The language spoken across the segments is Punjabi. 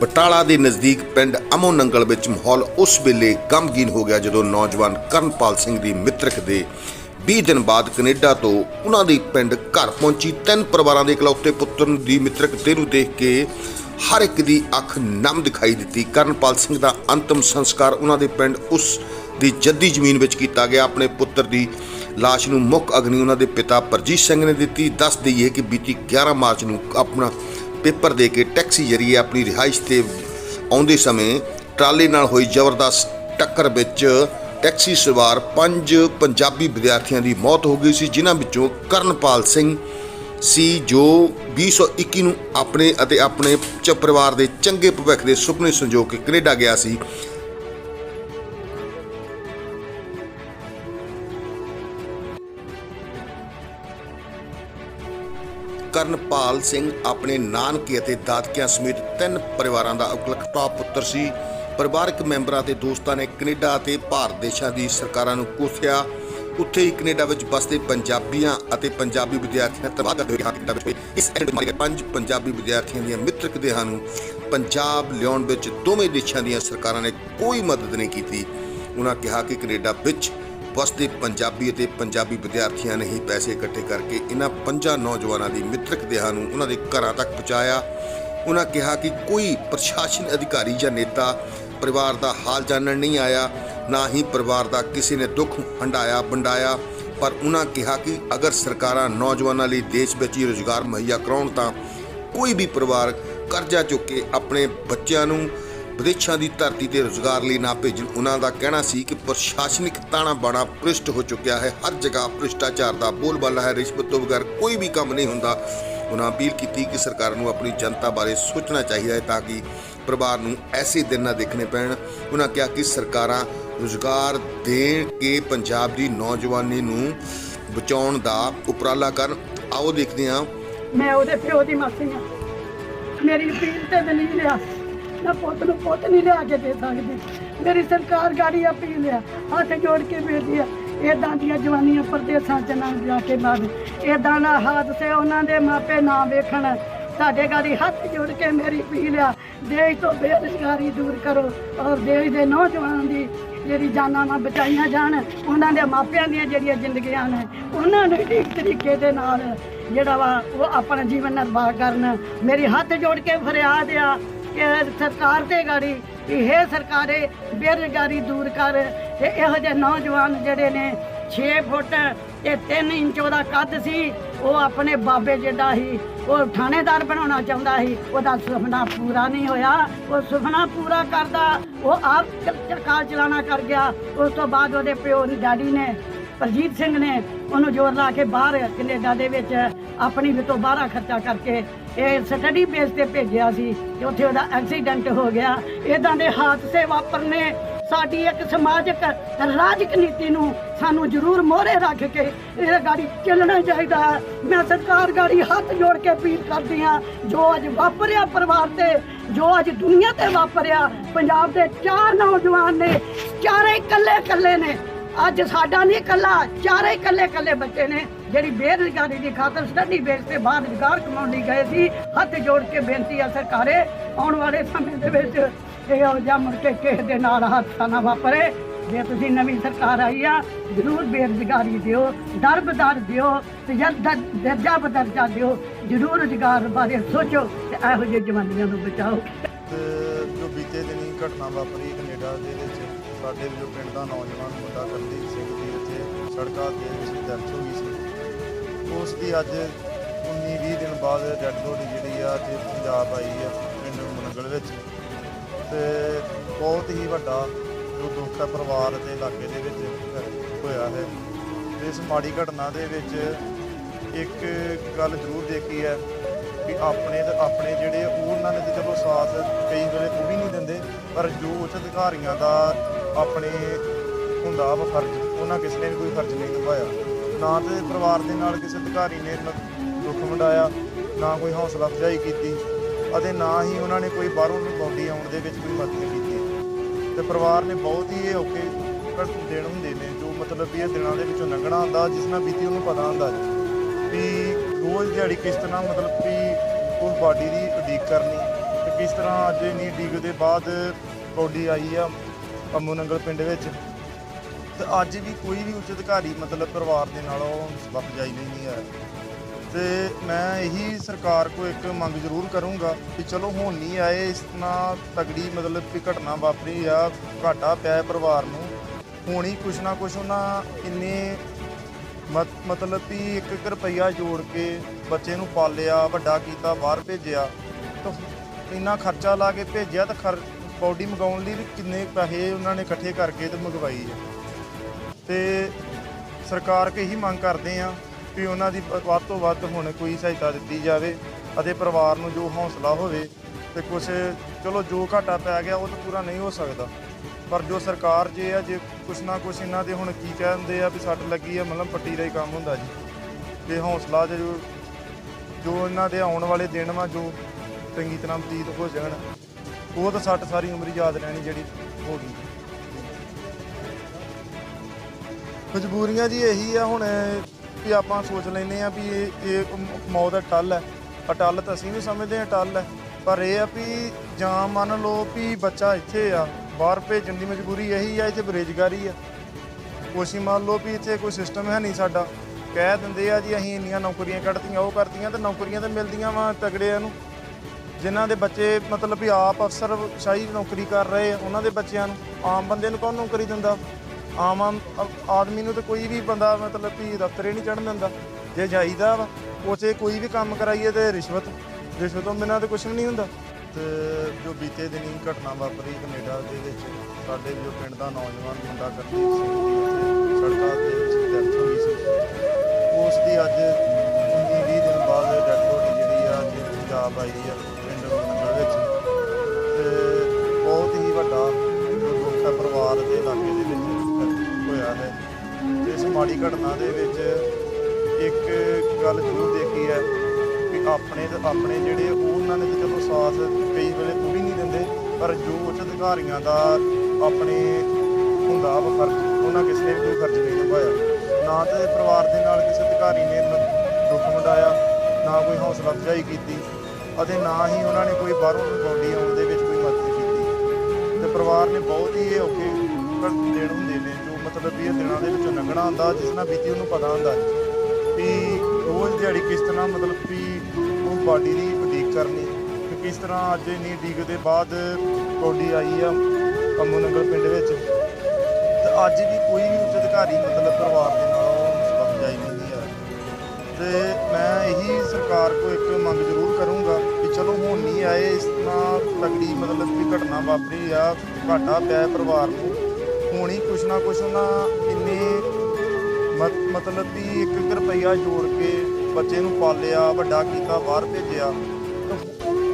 ਬਟਾਲਾ ਦੇ ਨਜ਼ਦੀਕ ਪਿੰਡ ਅਮੋ ਨੰਗਲ ਵਿੱਚ ਮਾਹੌਲ ਉਸ ਵੇਲੇ ਗਮਗੀਨ ਹੋ ਗਿਆ ਜਦੋਂ ਨੌਜਵਾਨ ਕਰਨਪਾਲ ਸਿੰਘ ਦੀ ਮਿੱਤਰਕ ਦੇ 20 ਦਿਨ ਬਾਅਦ ਕੈਨੇਡਾ ਤੋਂ ਉਹਨਾਂ ਦੇ ਪਿੰਡ ਘਰ ਪਹੁੰਚੀ। ਤਿੰਨ ਪਰਿਵਾਰਾਂ ਦੇ ਇਕਲੌਤੇ ਪੁੱਤਰ ਦੀ ਮਿੱਤਰਕ ਦੇਹ ਨੂੰ ਦੇਖ ਕੇ ਹਰ ਇੱਕ ਦੀ ਅੱਖ ਨਮ ਦਿਖਾਈ ਦਿੱਤੀ। ਕਰਨਪਾਲ ਸਿੰਘ ਦਾ ਅੰਤਮ ਸੰਸਕਾਰ ਉਹਨਾਂ ਦੇ ਪਿੰਡ ਉਸ ਦੀ ਜੱਦੀ ਜ਼ਮੀਨ ਵਿੱਚ ਕੀਤਾ ਗਿਆ। ਆਪਣੇ ਪੁੱਤਰ ਦੀ ਲਾਸ਼ ਨੂੰ ਮੁੱਖ ਅਗਨੀ ਉਹਨਾਂ ਦੇ ਪਿਤਾ ਪਰਜੀਤ ਸਿੰਘ ਨੇ ਦਿੱਤੀ। ਦੱਸ ਦਈਏ ਕਿ ਬੀਤੀ 11 ਮਾਰਚ ਨੂੰ ਆਪਣਾ ਪੇਪਰ ਦੇ ਕੇ ਟੈਕਸੀ ਜਰੀਏ ਆਪਣੀ ਰਿਹਾਇਸ਼ ਤੇ ਆਉਂਦੇ ਸਮੇਂ ਟਰਾਲੇ ਨਾਲ ਹੋਈ ਜ਼ਬਰਦਸਤ ਟੱਕਰ ਵਿੱਚ ਟੈਕਸੀ ਸਵਾਰ ਪੰਜ ਪੰਜਾਬੀ ਵਿਦਿਆਰਥੀਆਂ ਦੀ ਮੌਤ ਹੋ ਗਈ ਸੀ, ਜਿਨ੍ਹਾਂ ਵਿੱਚੋਂ ਕਰਨਪਾਲ ਸਿੰਘ ਸੀ, ਜੋ 2021 ਨੂੰ ਆਪਣੇ ਅਤੇ ਆਪਣੇ ਚ ਪਰਿਵਾਰ ਦੇ ਚੰਗੇ ਭਵਿੱਖ ਦੇ ਸੁਪਨੇ ਸੰਜੋ ਕੇ ਕੈਨੇਡਾ ਗਿਆ ਸੀ। ਕਰਨਪਾਲ ਸਿੰਘ ਆਪਣੇ ਨਾਨਕੇ ਅਤੇ ਦਾਦਕਿਆਂ ਸਮੇਤ ਤਿੰਨ ਪਰਿਵਾਰਾਂ ਦਾ ਇਕਲੌਤਾ ਪੁੱਤਰ ਸੀ। ਪਰਿਵਾਰਕ ਮੈਂਬਰਾਂ ਤੇ ਦੋਸਤਾਂ ਨੇ ਕੈਨੇਡਾ ਅਤੇ ਭਾਰਤ ਦੇਸ਼ਾਂ ਦੀ ਸਰਕਾਰਾਂ ਨੂੰ ਕੋਸਿਆ। ਉੱਥੇ ਹੀ ਕੈਨੇਡਾ ਵਿੱਚ ਵਸਦੇ ਪੰਜਾਬੀਆਂ ਅਤੇ ਪੰਜਾਬੀ ਵਿਦਿਆਰਥੀਆਂ ਤਬਾਦਲਾ ਹੋਏ ਕੈਨੇਡਾ ਵਿੱਚ ਇਸ ਐਂਡ ਪੰਜ ਪੰਜਾਬੀ ਵਿਦਿਆਰਥੀਆਂ ਦੀਆਂ ਮਿੱਤਰਕ ਦੇਹਾਂ ਨੂੰ ਪੰਜਾਬ ਲਿਆਉਣ ਵਿੱਚ ਦੋਵੇਂ ਦੇਸ਼ਾਂ ਦੀਆਂ ਸਰਕਾਰਾਂ ਨੇ ਕੋਈ ਮਦਦ ਨਹੀਂ ਕੀਤੀ। ਉਹਨਾਂ ਕਿਹਾ ਕਿ ਕੈਨੇਡਾ ਵਿੱਚ ਵਸਦੇ ਪੰਜਾਬੀ ਅਤੇ ਪੰਜਾਬੀ ਵਿਦਿਆਰਥੀਆਂ ਨੇ ਹੀ ਪੈਸੇ ਇਕੱਠੇ ਕਰਕੇ ਇਹਨਾਂ ਪੰਜਾਂ ਨੌਜਵਾਨਾਂ ਦੀ ਮਿੱਤਰਕ ਦੇਹਾਂ ਨੂੰ ਉਹਨਾਂ ਦੇ ਘਰਾਂ ਤੱਕ ਪਹੁੰਚਾਇਆ। ਉਹਨਾਂ ਕਿਹਾ ਕਿ ਕੋਈ ਪ੍ਰਸ਼ਾਸਨ ਅਧਿਕਾਰੀ ਜਾਂ ਨੇਤਾ ਪਰਿਵਾਰ ਦਾ ਹਾਲ ਜਾਣਨ ਨਹੀਂ ਆਇਆ, ਨਾ ਹੀ ਪਰਿਵਾਰ ਦਾ ਕਿਸੇ ਨੇ ਦੁੱਖ ਹੰਡਾਇਆ ਵੰਡਾਇਆ। ਪਰ ਉਹਨਾਂ ਕਿਹਾ ਕਿ ਅਗਰ ਸਰਕਾਰਾਂ ਨੌਜਵਾਨਾਂ ਲਈ ਦੇਸ਼ ਵਿੱਚ ਹੀ ਰੁਜ਼ਗਾਰ ਮੁਹੱਈਆ ਕਰਾਉਣ ਤਾਂ ਕੋਈ ਵੀ ਪਰਿਵਾਰ ਕਰਜ਼ਾ ਚੁੱਕ ਕੇ ਆਪਣੇ ਬੱਚਿਆਂ ਨੂੰ ਵਿਦੇਸ਼ਾਂ ਦੀ ਧਰਤੀ ਤੇ ਰੁਜ਼ਗਾਰ ਲਈ ਨਾ ਭੇਜਣ, ਉਹਨਾਂ ਦਾ ਕਹਿਣਾ ਸੀ ਕਿ ਪ੍ਰਸ਼ਾਸਨਿਕ ਤਾਣਾ ਬਾਣਾ ਭ੍ਰਿਸ਼ਟ ਹੋ ਚੁੱਕਿਆ ਹੈ। ਹਰ ਜਗ੍ਹਾ ਭ੍ਰਿਸ਼ਟਾਚਾਰ ਦਾ ਬੋਲਬਾਲਾ ਹੈ। ਰਿਸ਼ਵਤ ਤੋਂ ਬਗੈਰ ਕੋਈ ਵੀ ਕੰਮ ਨਹੀਂ ਹੁੰਦਾ। ਉਹਨਾਂ ਅਪੀਲ ਕੀਤੀ ਕਿ ਸਰਕਾਰ ਨੂੰ ਆਪਣੀ ਜਨਤਾ ਬਾਰੇ ਸੋਚਣਾ ਚਾਹੀਦਾ ਹੈ ਤਾਂ ਕਿ ਪਰਿਵਾਰ ਨੂੰ ਐਸੇ ਦਿਨ ਨਾ ਦੇਖਣੇ ਪੈਣ। ਉਹਨਾਂ ਕਿਹਾ ਕਿ ਸਰਕਾਰਾਂ ਰੁਜ਼ਗਾਰ ਦੇਣ ਕੇ ਪੰਜਾਬ ਦੀ ਨੌਜਵਾਨੀ ਨੂੰ ਬਚਾਉਣ ਦਾ ਉਪਰਾਲਾ ਕਰਨ। ਆਓ ਦੇਖਦੇ ਹਾਂ। ਮੈਂ ਉਹਦੇ ਪਿਓ ਦੀ ਮਾਸੀ ਆ ਮੇਰੀ ਪੀਰ ਤੇ ਦਲੀਲ ਲਿਆ ਮੈਂ ਪੁੱਤ ਨੂੰ ਪੁੱਤ ਨਹੀਂ ਲਿਆ ਕੇ ਦੇ ਸਕਦੀ। ਮੇਰੀ ਸਰਕਾਰ ਗਾੜੀ ਅਪੀਲ ਆ ਹੱਥ ਜੋੜ ਕੇ ਬੇਦੀ ਆ। ਇਦਾਂ ਦੀਆਂ ਜਵਾਨੀਆਂ ਪਰਦੇਸਾਂ ਚ ਨਾ ਜਾ ਕੇ ਮਾਰ ਇਦਾਂ ਦਾ ਹਾਦਸੇ ਉਹਨਾਂ ਦੇ ਮਾਪੇ ਨਾ ਵੇਖਣ। ਸਾਡੇ ਗਾੜੀ ਹੱਥ ਜੋੜ ਕੇ ਮੇਰੀ ਅਪੀਲ ਆ ਦੇਸ਼ ਤੋਂ ਬੇਰੁਜ਼ਗਾਰੀ ਦੂਰ ਕਰੋ ਔਰ ਦੇਸ਼ ਦੇ ਨੌਜਵਾਨਾਂ ਦੀ ਜਿਹੜੀ ਜਾਨਾਂ ਨਾ ਬਚਾਈਆਂ ਜਾਣ, ਉਹਨਾਂ ਦੇ ਮਾਪਿਆਂ ਦੀਆਂ ਜਿਹੜੀਆਂ ਜ਼ਿੰਦਗੀਆਂ ਨੇ, ਉਹਨਾਂ ਨੂੰ ਠੀਕ ਤਰੀਕੇ ਦੇ ਨਾਲ ਜਿਹੜਾ ਵਾ ਉਹ ਆਪਣਾ ਜੀਵਨ ਨਿਰਵਾਹ ਕਰਨ। ਮੇਰੀ ਹੱਥ ਜੋੜ ਕੇ ਫਰਿਆਦ ਆ। ਸਰਕਾਰ ਤੇ ਗਾੜੀ ਕਿ ਇਹ ਸਰਕਾਰੇ, ਬੇਰੁਜ਼ਗਾਰੀ ਦੂਰ ਕਰ। ਤੇ ਇਹੋ ਜਿਹੇ ਨੌਜਵਾਨ ਜਿਹੜੇ ਨੇ 6 ਫੁੱਟ ਤੇ 3 ਇੰਚ ਉਹਦਾ ਕੱਦ ਸੀ, ਉਹ ਆਪਣੇ ਬਾਬੇ ਜਿੱਡਾ ਸੀ ਉਹ ਥਾਣੇਦਾਰ ਬਣਾਉਣਾ ਚਾਹੁੰਦਾ ਸੀ। ਉਹਦਾ ਸੁਪਨਾ ਪੂਰਾ ਨਹੀਂ ਹੋਇਆ। ਉਹ ਸੁਪਨਾ ਪੂਰਾ ਕਰਦਾ, ਉਹ ਆਪ ਸਰਕਾਰ ਚਲਾਣਾ ਕਰ ਗਿਆ। ਉਸ ਤੋਂ ਬਾਅਦ ਉਹਦੇ ਪਿਓ ਦੀ ਡੈਡੀ ਨੇ, ਪ੍ਰਜੀਤ ਸਿੰਘ ਨੇ ਉਹਨੂੰ ਜ਼ੋਰ ਲਾ ਕੇ ਬਾਹਰ ਕੈਨੇਡਾ ਦੇ ਵਿੱਚ ਆਪਣੀ ਤੋਂ ਬਾਹਰਾ ਖਰਚਾ ਕਰਕੇ ਇਹ ਸਟੱਡੀ ਬੇਸ ਤੇ ਭੇਜਿਆ ਸੀ ਤੇ ਉੱਥੇ ਉਹਦਾ ਐਕਸੀਡੈਂਟ ਹੋ ਗਿਆ ਇਦਾਂ ਦੇ ਹਾਦਸੇ ਵਾਪਰਨੇ ਸਾਡੀ ਇੱਕ ਸਮਾਜਿਕ ਰਾਜਕ ਨੀਤੀ ਨੂੰ ਸਾਨੂੰ ਜ਼ਰੂਰ ਮੋਹਰੇ ਰੱਖ ਕੇ ਇਹ ਗਾੜੀ ਚੱਲਣਾ ਚਾਹੀਦਾ ਹੈ। ਮੈਂ ਸਰਕਾਰ ਗਾੜੀ ਹੱਥ ਜੋੜ ਕੇ ਅਪੀਲ ਕਰਦੀ ਹਾਂ, ਜੋ ਅੱਜ ਵਾਪਰਿਆ ਪਰਿਵਾਰ ਤੇ, ਜੋ ਅੱਜ ਦੁਨੀਆ ਤੇ ਵਾਪਰਿਆ, ਪੰਜਾਬ ਦੇ ਚਾਰ ਨੌਜਵਾਨ ਨੇ, ਚਾਰੇ ਇਕੱਲੇ ਇਕੱਲੇ ਨੇ, ਅੱਜ ਸਾਡਾ ਨਹੀਂ ਇਕੱਲਾ, ਚਾਰੇ ਇਕੱਲੇ ਇਕੱਲੇ ਬੱਚੇ ਨੇ ਜਿਹੜੀ ਬੇਰੁਜ਼ਗਾਰੀ ਦੀ ਖਾਤਰ ਸਟੱਡੀ ਬੇਸ ਤੇ ਬਾਹਰ ਰੁਜ਼ਗਾਰ ਕਮਾਉਣ ਲਈ ਗਏ ਸੀ, ਹੱਥ ਜੋੜ ਕੇ ਬੇਨਤੀ ਆ ਸਰਕਾਰੇ, ਆਉਣ ਵਾਲੇ ਸਮੇਂ ਦੇ ਵਿੱਚ ਇਹ ਹੋ ਮੁੜ ਕੇ ਕਿਸੇ ਦੇ ਨਾਲ ਹਾਦਸਾ ਨਾ ਵਾਪਰੇ। ਜੇ ਤੁਸੀਂ ਨਵੀਂ ਸਰਕਾਰ ਆਈ ਆ, ਜ਼ਰੂਰ ਬੇਰੁਜ਼ਗਾਰੀ ਦਿਓ ਦਰ ਬਦਰ ਦਿਓ, ਤੇ ਜਦ ਦਰਜਾ ਬਦਰਜਾ ਦਿਓ, ਜ਼ਰੂਰ ਰੁਜ਼ਗਾਰ ਬਾਰੇ ਸੋਚੋ ਤੇ ਇਹੋ ਜਿਹੇ ਜਵਾਨੀਆਂ ਨੂੰ ਬਚਾਓ। ਜੋ ਬੀਤੇ ਦਿਨੀ ਘਟਨਾ ਵਾਪਰੀ ਕੈਨੇਡਾ ਦੇ ਵਿੱਚ, ਸਾਡੇ ਜੋ ਪਿੰਡ ਦਾ ਨੌਜਵਾਨ ਮੁੰਡਾ ਕਰਦੀਪ ਸਿੰਘ ਦੀ ਇੱਥੇ ਸੜਕਾਂ ਦੇ ਡੈਥ ਹੋ ਗਈ ਸੀ। ਉਸ ਦੀ ਅੱਜ 19-20 ਦਿਨ ਬਾਅਦ ਡੈਡ ਬੋਡੀ ਜਿਹੜੀ ਆ ਤੇ ਪੰਜਾਬ ਆਈ ਆ ਪਿੰਡ ਮਨਗਲ ਵਿੱਚ। ਤੇ ਬਹੁਤ ਹੀ ਵੱਡਾ ਜੋ ਦੁੱਖ ਹੈ ਪਰਿਵਾਰ ਅਤੇ ਇਲਾਕੇ ਦੇ ਵਿੱਚ ਹੋਇਆ ਹੈ। ਇਸ ਮਾੜੀ ਘਟਨਾ ਦੇ ਵਿੱਚ ਇੱਕ ਗੱਲ ਜ਼ਰੂਰ ਦੇਖੀ ਹੈ ਵੀ ਆਪਣੇ ਤੇ ਆਪਣੇ ਜਿਹੜੇ ਉਹਨਾਂ ਨੇ ਤੇ ਚਲੋ ਸਾਥ ਕਈ ਵੇਲੇ ਉਹ ਵੀ ਨਹੀਂ ਦਿੰਦੇ, ਪਰ ਜੋ ਉੱਚ ਅਧਿਕਾਰੀਆਂ ਦਾ ਆਪਣੇ ਹੁੰਦਾ ਵਾ ਫਰਜ਼, ਉਹਨਾਂ ਕਿਸੇ ਨੇ ਵੀ ਕੋਈ ਫਰਜ਼ ਨਹੀਂ ਨਿਭਾਇਆ। ਨਾ ਤੇ ਪਰਿਵਾਰ ਦੇ ਨਾਲ ਕਿਸੇ ਅਧਿਕਾਰੀ ਨੇ ਦੁੱਖ ਵੰਡਾਇਆ, ਨਾ ਕੋਈ ਹੌਸਲਾ ਅਫਜ਼ਾਈ ਕੀਤੀ ਅਤੇ ਨਾ ਹੀ ਉਹਨਾਂ ਨੇ ਕੋਈ ਬਾਹਰੋਂ ਬੌਡੀ ਆਉਣ ਦੇ ਵਿੱਚ ਕੋਈ ਮਦਦ ਕੀਤੀ। ਤੇ ਪਰਿਵਾਰ ਨੇ ਬਹੁਤ ਹੀ ਇਹ ਔਖੇ ਘਟ ਦੇਣ ਹੁੰਦੇ ਨੇ, ਜੋ ਮਤਲਬ ਵੀ ਇਹ ਦਿਨਾਂ ਦੇ ਵਿੱਚੋਂ ਲੰਘਣਾ ਹੁੰਦਾ ਜਿਸ ਨਾਲ ਬੀਤੀ ਉਹਨੂੰ ਪਤਾ ਹੁੰਦਾ ਵੀ ਰੋਜ਼ ਦਿਹਾੜੀ ਕਿਸ ਤਰ੍ਹਾਂ ਮਤਲਬ ਵੀ ਉਸ ਬਾਡੀ ਦੀ ਉਡੀਕ ਕਰਨੀ ਤੇ ਕਿਸ ਤਰ੍ਹਾਂ ਅੱਜ ਇੰਨੀ ਉਡੀਕ ਦੇ ਬਾਅਦ ਕੌਡੀ ਆਈ ਆ ਅੰਮੂ ਨੰਗਲ ਪਿੰਡ ਵਿੱਚ। ਤੇ ਅੱਜ ਵੀ ਕੋਈ ਵੀ ਉੱਚ ਅਧਿਕਾਰੀ ਮਤਲਬ ਪਰਿਵਾਰ ਦੇ ਨਾਲ ਉਹ ਸਬਕ ਜਾਈ ਨਹੀਂ ਹੈ। ਤੇ ਮੈਂ ਇਹੀ ਸਰਕਾਰ ਕੋ ਇੱਕ ਮੰਗ ਜ਼ਰੂਰ ਕਰੂੰਗਾ ਕਿ ਚਲੋ ਹੁਣ ਨਹੀਂ ਆਏ, ਇਸ ਤਰ੍ਹਾਂ ਤਗੜੀ ਮਤਲਬ ਕਿ ਘਟਨਾ ਵਾਪਰੀ ਆ, ਘਾਟਾ ਪਿਆ ਪਰਿਵਾਰ ਨੂੰ, ਹੁਣ ਹੀ ਕੁਛ ਨਾ ਕੁਛ ਉਹਨਾਂ ਇੰਨੇ ਮਤ- ਮਤਲਬ ਕਿ ਇੱਕ ਇੱਕ ਰੁਪਈਆ ਜੋੜ ਕੇ ਬੱਚੇ ਨੂੰ ਪਾਲਿਆ, ਵੱਡਾ ਕੀਤਾ, ਬਾਹਰ ਭੇਜਿਆ, ਤਾਂ ਇੰਨਾ ਖਰਚਾ ਲਾ ਕੇ ਭੇਜਿਆ ਤਾਂ ਖਰ, ਬੋਡੀ ਮੰਗਾਉਣ ਲਈ ਵੀ ਕਿੰਨੇ ਪੈਸੇ ਉਹਨਾਂ ਨੇ ਇਕੱਠੇ ਕਰਕੇ ਤੇ ਮੰਗਵਾਈ ਹੈ। ਤੇ ਸਰਕਾਰ ਕੇ ਹੀ ਮੰਗ ਕਰਦੇ ਆ ਵੀ ਉਹਨਾਂ ਦੀ ਵ- ਵੱਧ ਤੋਂ ਵੱਧ ਹੁਣ ਕੋਈ ਸਹਾਇਤਾ ਦਿੱਤੀ ਜਾਵੇ ਅਤੇ ਪਰਿਵਾਰ ਨੂੰ ਜੋ ਹੌਸਲਾ ਹੋਵੇ ਤੇ ਕੁਝ ਚਲੋ ਜੋ ਘਾਟਾ ਪੈ ਗਿਆ ਉਹ ਤਾਂ ਪੂਰਾ ਨਹੀਂ ਹੋ ਸਕਦਾ। ਪਰ ਜੋ ਸਰਕਾਰ ਜੇ ਆ, ਜੇ ਕੁਛ ਨਾ ਕੁਛ ਇਹਨਾਂ ਦੇ ਹੁਣ ਕੀ ਕਹਿੰਦੇ ਆ ਵੀ ਸੱਟ ਲੱਗੀ ਆ ਮਤਲਬ ਪੱਟੀ ਦਾ ਹੀ ਕੰਮ ਹੁੰਦਾ ਜੀ। ਤੇ ਹੌਸਲਾ ਜੋ ਜੋ ਇਹਨਾਂ ਦੇ ਆਉਣ ਵਾਲੇ ਦਿਨ ਵਾ, ਜੋ ਚੰਗੀ ਤਰ੍ਹਾਂ ਬਤੀਤ ਹੋ ਜਾਣ, ਉਹ ਤਾਂ ਸੱਟ ਸਾਰੀ ਉਮਰ ਯਾਦ ਰਹਿਣੀ ਜਿਹੜੀ ਹੋ ਗਈ। ਮਜਬੂਰੀਆਂ ਜੀ ਇਹੀ ਆ ਹੁਣ ਵੀ ਆਪਾਂ ਸੋਚ ਲੈਨੇ ਆ ਵੀ ਇਹ ਇਹ ਮੌਤ ਦਾ ਟੱਲ ਹੈ। ਅਟੱਲ ਤਾਂ ਅਸੀਂ ਵੀ ਸਮਝਦੇ ਆ ਟੱਲ ਹੈ। ਪਰ ਇਹ ਆ ਵੀ ਜਾਂ ਮੰਨ ਲਓ ਵੀ ਬੱਚਾ ਇੱਥੇ ਆ, ਬਾਹਰ ਭੇਜਣ ਦੀ ਮਜਬੂਰੀ ਇਹੀ ਆ, ਇੱਥੇ ਬੇਰੁਜ਼ਗਾਰੀ ਆ। ਕੋਸ਼ੀ ਮੰਨ ਲਓ ਵੀ ਇੱਥੇ ਕੋਈ ਸਿਸਟਮ ਹੈ ਨਹੀਂ ਸਾਡਾ। ਕਹਿ ਦਿੰਦੇ ਆ ਜੀ ਅਸੀਂ ਇੰਨੀਆਂ ਨੌਕਰੀਆਂ ਕੱਢਤੀਆਂ, ਉਹ ਕਰਤੀਆਂ ਤੇ ਨੌਕਰੀਆਂ ਤਾਂ ਮਿਲਦੀਆਂ ਵਾ ਤਗੜਿਆਂ ਨੂੰ। ਜਿਨ੍ਹਾਂ ਦੇ ਬੱਚੇ ਮਤਲਬ ਵੀ ਆਪ ਅਫਸਰ ਸ਼ਾਹੀ ਨੌਕਰੀ ਕਰ ਰਹੇ ਆ, ਉਹਨਾਂ ਦੇ ਬੱਚਿਆਂ ਨੂੰ। ਆਮ ਬੰਦੇ ਨੂੰ ਕੌਣ ਨੌਕਰੀ ਦਿੰਦਾ? ਆਮ ਆਮ ਆਦਮੀ ਨੂੰ ਤਾਂ ਕੋਈ ਵੀ ਬੰਦਾ ਮਤਲਬ ਕਿ ਦਫ਼ਤਰੇ ਨਹੀਂ ਚੜਨ ਦਿੰਦਾ। ਜੇ ਜਾਈਦਾ ਵਾ, ਉਸੇ ਕੋਈ ਵੀ ਕੰਮ ਕਰਾਈਏ ਤੇ ਰਿਸ਼ਵਤ ਰਿਸ਼ਵਤ ਤੋਂ ਬਿਨਾਂ ਤਾਂ ਕੁਝ ਵੀ ਨਹੀਂ ਹੁੰਦਾ। ਤੇ ਜੋ ਬੀਤੇ ਦਿਨੀ ਘਟਨਾ ਵਾਪਰੀ ਕੈਨੇਡਾ ਦੇ ਵਿੱਚ, ਸਾਡੇ ਜੋ ਪਿੰਡ ਦਾ ਨੌਜਵਾਨ ਮੁੰਡਾ ਕਰਦੀਪ ਸਿੰਘ ਦੀ ਸੜਕਾਂ ਦੇ ਡੈਥ ਹੋ ਸੀ। ਉਸ ਦੀ ਅੱਜ 19 ਦਿਨ ਬਾਅਦ ਡੈਥ ਬੋਡੀ ਜਿਹੜੀ ਆ ਅੱਜ ਪੰਜਾਬ ਆਈ ਆ, ਪਿੰਡ ਨੰਗਲ ਵਿੱਚ। ਤੇ ਬਹੁਤ ਹੀ ਵੱਡਾ ਦੁੱਖ ਹੈ ਪਰਿਵਾਰ ਦੇ ਇਲਾਕੇ ਦੇ ਵਿੱਚ। ਹੋਇਆ ਹੈ ਇਸ ਮਾੜੀ ਘਟਨਾ ਦੇ ਵਿੱਚ ਇੱਕ ਗੱਲ ਜ਼ਰੂਰ ਦੇਖੀ ਹੈ ਕਿ ਆਪਣੇ ਤੇ ਆਪਣੇ ਜਿਹੜੇ ਉਹ ਉਹਨਾਂ ਨੇ ਤਾਂ ਚਲੋ ਸਾਥ ਕਈ ਵੇਲੇ ਉਹ ਨਹੀਂ ਦਿੰਦੇ, ਪਰ ਜੋ ਉੱਚ ਅਧਿਕਾਰੀਆਂ ਦਾ ਆਪਣੇ ਹੁੰਦਾ ਵਾ ਫਰਜ਼ ਉਹਨਾਂ ਕਿਸੇ ਨੇ ਵੀ ਕੋਈ ਫਰਜ਼ ਨਹੀਂ ਨਿਭਾਇਆ। ਨਾ ਤੇ ਪਰਿਵਾਰ ਦੇ ਨਾਲ ਕਿਸੇ ਅਧਿਕਾਰੀ ਨੇ ਦੁੱਖ ਵੰਡਾਇਆ, ਨਾ ਕੋਈ ਹੌਸਲਾ ਅਫਜ਼ਾਈ ਕੀਤੀ ਅਤੇ ਨਾ ਹੀ ਉਹਨਾਂ ਨੇ ਕੋਈ ਬਾਹਰੋਂ ਬੌਡੀ ਆਉਣ ਦੇ ਵਿੱਚ ਕੋਈ ਮਦਦ ਕੀਤੀ। ਤੇ ਪਰਿਵਾਰ ਨੇ ਬਹੁਤ ਹੀ ਇਹ ਔਖੇ ਦਿਨ ਹੁੰਦੇ ਨੇ ਮਤਲਬ ਵੀ ਇਹ ਦਿਨਾਂ ਦੇ ਵਿੱਚੋਂ ਲੰਘਣਾ ਹੁੰਦਾ, ਜਿਸ ਨਾਲ ਬੀਤੀ ਉਹਨੂੰ ਪਤਾ ਹੁੰਦਾ ਵੀ ਰੋਜ਼ ਦਿਹਾੜੀ ਕਿਸ ਤਰ੍ਹਾਂ ਮਤਲਬ ਵੀ ਉਹ ਬਾਡੀ ਦੀ ਉਡੀਕ ਕਰਨੀ ਤੇ ਕਿਸ ਤਰ੍ਹਾਂ ਅੱਜ ਇੰਨੀ ਉਡੀਕ ਦੇ ਬਾਅਦ ਕੌਡੀ ਆਈ ਆ ਅੰਮੂ ਨਗਰ ਪਿੰਡ ਵਿੱਚ। ਤੇ ਅੱਜ ਵੀ ਕੋਈ ਵੀ ਉੱਚ ਅਧਿਕਾਰੀ ਮਤਲਬ ਪਰਿਵਾਰ ਦੇ ਨਾਲ ਉਹ ਸਬਕ ਜਾਈ ਨਹੀਂ ਹੈ ਤੇ ਮੈਂ ਇਹੀ ਸਰਕਾਰ ਕੋ ਇੱਕ ਮੰਗ ਜ਼ਰੂਰ ਕਰੂੰਗਾ ਕਿ ਚਲੋ ਹੁਣ ਨਹੀਂ ਆਏ, ਇਸ ਤਰ੍ਹਾਂ ਤਗੜੀ ਮਤਲਬ ਵੀ ਘਟਨਾ ਵਾਪਰੀ ਆ ਘਾਟਾ ਪਿਆ ਪਰਿਵਾਰ ਨੂੰ ਹੁਣ ਹੀ ਕੁਛ ਨਾ ਕੁਛ ਉਹਨਾਂ ਇੰਨੇ ਮਤ- ਮਤਲਬ ਵੀ ਇੱਕ ਇੱਕ ਰੁਪਈਆ ਜੋੜ ਕੇ ਬੱਚੇ ਨੂੰ ਪਾਲਿਆ, ਵੱਡਾ ਕੀਤਾ, ਬਾਹਰ ਭੇਜਿਆ।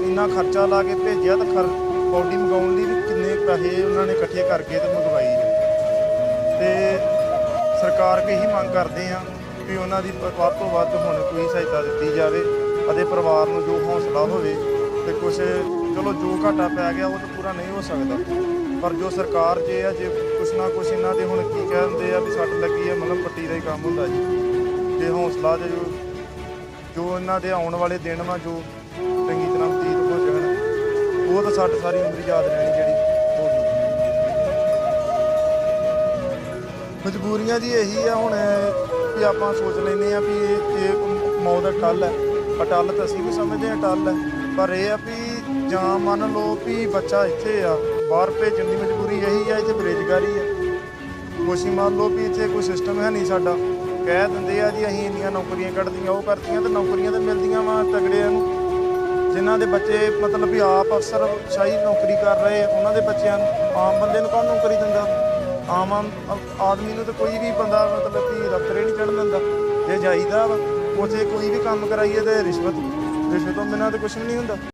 ਇੰਨਾ ਖਰਚਾ ਲਾ ਕੇ ਭੇਜਿਆ ਤਾਂ ਖਰ, ਬੋਡੀ ਮੰਗਾਉਣ ਲਈ ਵੀ ਕਿੰਨੇ ਪੈਸੇ ਉਹਨਾਂ ਨੇ ਇਕੱਠੇ ਕਰਕੇ ਤੇ ਮੰਗਵਾਈ ਹੈ ਤੇ ਸਰਕਾਰ ਕੇ ਹੀ ਮੰਗ ਕਰਦੇ ਆ ਵੀ ਉਹਨਾਂ ਦੀ ਵੱਧ ਤੋਂ ਵੱਧ ਹੁਣ ਕੋਈ ਸਹਾਇਤਾ ਦਿੱਤੀ ਜਾਵੇ, ਅਤੇ ਪਰਿਵਾਰ ਨੂੰ ਜੋ ਹੌਸਲਾ ਹੋਵੇ ਤੇ ਕੁਝ ਚਲੋ ਜੋ ਘਾਟਾ ਪੈ ਗਿਆ ਉਹ ਤਾਂ ਪੂਰਾ ਨਹੀਂ ਹੋ ਸਕਦਾ। ਪਰ ਜੋ ਸਰਕਾਰ ਜੇ ਆ ਜੇ ਨਾ ਕੁਛ ਇਹਨਾਂ ਦੇ ਹੁਣ ਕੀ ਕਹਿੰਦੇ ਆ ਵੀ ਸੱਟ ਲੱਗੀ ਆ, ਮਤਲਬ ਪੱਟੀ ਦਾ ਹੀ ਕੰਮ ਹੁੰਦਾ ਜੀ। ਤੇ ਹੌਸਲਾ ਜੇ ਜੋ ਜੋ ਇਹਨਾਂ ਦੇ ਆਉਣ ਵਾਲੇ ਦਿਨ ਵਾ, ਜੋ ਚੰਗੀ ਤਰ੍ਹਾਂ ਬਤੀਤ ਹੋ ਜਾਣ, ਉਹ ਤਾਂ ਸੱਟ ਸਾਰੀ ਉਮਰ ਯਾਦ ਰਹਿਣੀ ਜਿਹੜੀ ਹੋ ਗਈ। ਮਜਬੂਰੀਆਂ ਜੀ ਇਹੀ ਆ ਹੁਣ, ਵੀ ਆਪਾਂ ਸੋਚ ਲੈਨੇ ਆ ਵੀ ਇਹ ਇਹ ਮੌਤ ਦਾ ਟੱਲ ਹੈ ਅਟੱਲ ਤਾਂ ਅਸੀਂ ਵੀ ਸਮਝਦੇ ਆ, ਟੱਲ। ਹੈ ਪਰ ਇਹ ਆ ਵੀ ਜਾਂ ਮੰਨ ਲਓ ਵੀ ਬੱਚਾ ਇੱਥੇ ਆ ਬਾਹਰ ਭੇਜਣ ਦੀ ਮਜਬੂਰੀ ਇਹੀ ਆ, ਇੱਥੇ ਬੇਰੁਜ਼ਗਾਰੀ ਆ। ਕੋਸ਼ੀ ਮੰਨ ਲਓ ਵੀ ਇੱਥੇ ਕੋਈ ਸਿਸਟਮ ਹੈ ਨਹੀਂ ਸਾਡਾ। ਕਹਿ ਦਿੰਦੇ ਆ ਜੀ ਅਸੀਂ ਇੰਨੀਆਂ ਨੌਕਰੀਆਂ ਕੱਢਦੀਆਂ, ਉਹ ਕਰਤੀਆਂ ਤੇ ਨੌਕਰੀਆਂ ਤਾਂ ਮਿਲਦੀਆਂ ਵਾ ਤਗੜਿਆਂ ਨੂੰ। ਜਿਨ੍ਹਾਂ ਦੇ ਬੱਚੇ ਮਤਲਬ ਵੀ ਆਪ ਅਫਸਰ ਸ਼ਾਹੀ ਨੌਕਰੀ ਕਰ ਰਹੇ ਉਹਨਾਂ ਦੇ ਬੱਚਿਆਂ ਨੂੰ ਆਮ ਬੰਦੇ ਨੂੰ ਕੌਣ ਨੌਕਰੀ ਦਿੰਦਾ? ਆਮ ਆਮ, ਆਦਮੀ ਨੂੰ ਤਾਂ ਕੋਈ ਵੀ ਬੰਦਾ ਮਤਲਬ ਕਿ ਦਫ਼ਤਰੇ ਨਹੀਂ ਚੜਨ ਦਿੰਦਾ। ਜੇ ਜਾਈਦਾ ਵਾ, ਉਥੇ ਕੋਈ ਵੀ ਕੰਮ ਕਰਾਈਏ ਤੇ ਰਿਸ਼ਵਤ ਰਿਸ਼ਵਤ ਤੋਂ ਬਿਨਾਂ ਤਾਂ ਕੁਝ ਵੀ ਨਹੀਂ ਹੁੰਦਾ।